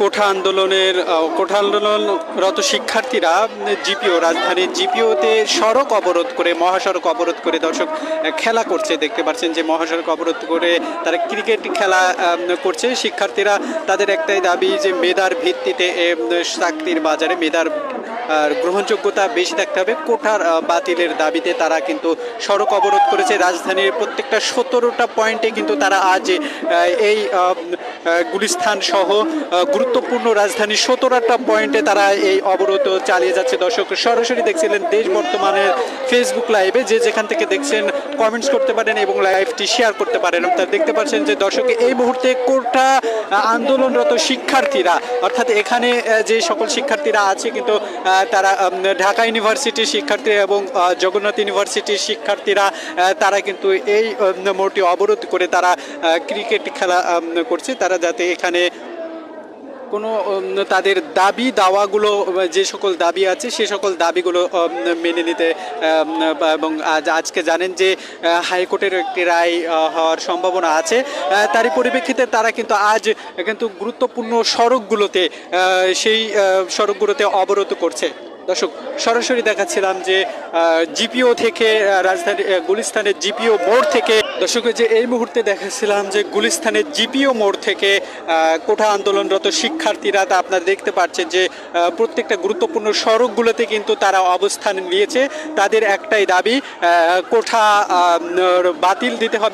কোঠা আন্দোলনের কোঠা আন্দোলনরত শিক্ষার্থীরা জিপিও, রাজধানীর জিপিওতে সড়ক অবরোধ করে, মহাসড়ক অবরোধ করে দর্শক খেলা করছে। দেখতে পাচ্ছেন যে মহাসড়ক অবরোধ করে তারা ক্রিকেট খেলা করছে। শিক্ষার্থীরা তাদের একটাই দাবি যে, মেধার ভিত্তিতে চাকরির বাজারে মেধার গ্রহণযোগ্যতা বেশি থাকতে হবে কোঠার বাতিলের দাবিতে। তারা কিন্তু সড়ক অবরোধ করেছে। রাজধানীর প্রত্যেকটা সতেরোটা পয়েন্টে কিন্তু তারা আজ এই আহ, সহ গুরুত্বপূর্ণ রাজধানী সতেরোটা পয়েন্টে তারা এই অবরোধ চালিয়ে যাচ্ছে। দর্শক সরাসরি দেখছিলেন দেশ বর্তমানের ফেসবুক লাইভে যে যেখান থেকে দেখছেন কমেন্টস করতে পারেন এবং লাইভটি শেয়ার করতে পারেন। আপনারা দেখতে পাচ্ছেন যে দর্শক এই মুহূর্তে কোটা আন্দোলনরত শিক্ষার্থীরা, অর্থাৎ এখানে যে সকল শিক্ষার্থীরা আছে কিন্তু তারা ঢাকা ইউনিভার্সিটির শিক্ষার্থী এবং জগন্নাথ ইউনিভার্সিটির শিক্ষার্থীরা তারা কিন্তু এই মোড়টি অবরোধ করে তারা ক্রিকেট খেলা করছে। তারা যাতে এখানে কোনো তাদের দাবি, দাওয়াগুলো, যে সকল দাবি আছে, সে সকল দাবিগুলো মেনে নিতে এবং আজ, আজকে জানেন যে হাইকোর্টের একটি রায় হওয়ার সম্ভাবনা আছে। তারই পরিপ্রেক্ষিতে তারা কিন্তু আজ কিন্তু গুরুত্বপূর্ণ সড়কগুলোতে সেই সড়কগুলোতে অবরোধ করছে। দর্শক, সরাসরি দেখাচ্ছিলাম যে জিপিও থেকে রাজধানী গুলিস্তানের জিপিও মোড় থেকে দর্শক যে এই মুহূর্তে দেখেছিলাম যে গুলিস্তানের জিপিও মোড় থেকে কোঠা আন্দোলনরত শিক্ষার্থীরা তা আপনারা দেখতে পাচ্ছেন যে প্রত্যেকটা গুরুত্বপূর্ণ সড়কগুলোতে কিন্তু তারা অবস্থান নিয়েছে। তাদের একটাই দাবি কোঠা বাতিল দিতে হবে।